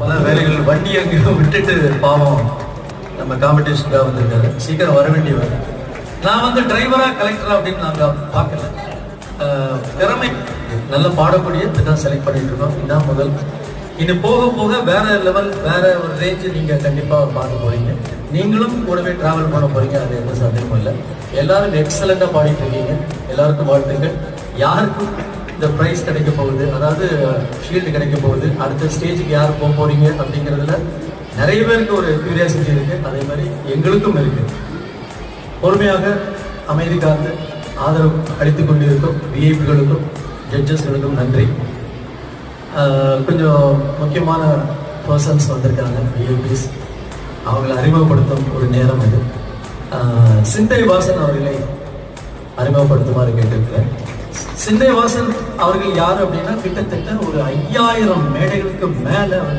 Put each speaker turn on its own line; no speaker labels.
பல வேலைகள் வண்டி அங்கேயும் விட்டுட்டு பாவம். நம்ம காம்படிஷனுக்காக வந்திருக்காரு. சீக்கிரம் வர வேண்டியவர் நான் வந்து டிரைவரா கலெக்டரா அப்படின்னு நாங்க பார்க்கல. திறமை. நல்லா பாடக்கூடிய தான் செலக்ட் பண்ணிட்டு இருக்கோம். இதுதான் முதல். இனி போக போக வேற லெவல் வேற ஒரு ரேஞ்ச் நீங்க கண்டிப்பா பார்க்க போறீங்க. நீங்களும் கூடவே டிராவல் பண்ண போறீங்க. அது எந்த சந்தேகமும் இல்லை. எல்லாரும் எக்ஸலண்டா பாடிட்டு இருக்கீங்க. எல்லாருக்கும் வாழ்த்துக்கள். யாருக்கும் இந்த ப்ரைஸ் கிடைக்க போகுது. அதாவது ஷீல்டு கிடைக்க போகுது. அடுத்த ஸ்டேஜுக்கு யார் போக போறீங்க அப்படிங்கிறதுல நிறைய பேருக்கு ஒரு கியூரியாசிட்டி இருக்கு. அதே மாதிரி எங்களுக்கும் இருக்கு. பொறுமையாக அமைதி காத்து ஆதரவு அளித்துக் கொண்டிருக்கும் விஐபிகளுக்கும் ஜட்ஜஸ்களுக்கும் நன்றி. கொஞ்சம் முக்கியமான பர்சன்ஸ் வந்திருக்காங்க விஐபிஸ் அவங்களை அறிமுகப்படுத்தும் ஒரு நேரம் இது. சிந்தை வாசன் அவர்களை அறிமுகப்படுத்துமாறு கேட்டிருக்கிறேன். சிந்தை வாசன் அவர்கள் யார் அப்படின்னா கிட்டத்தட்ட ஒரு ஐயாயிரம் மேடைகளுக்கு மேல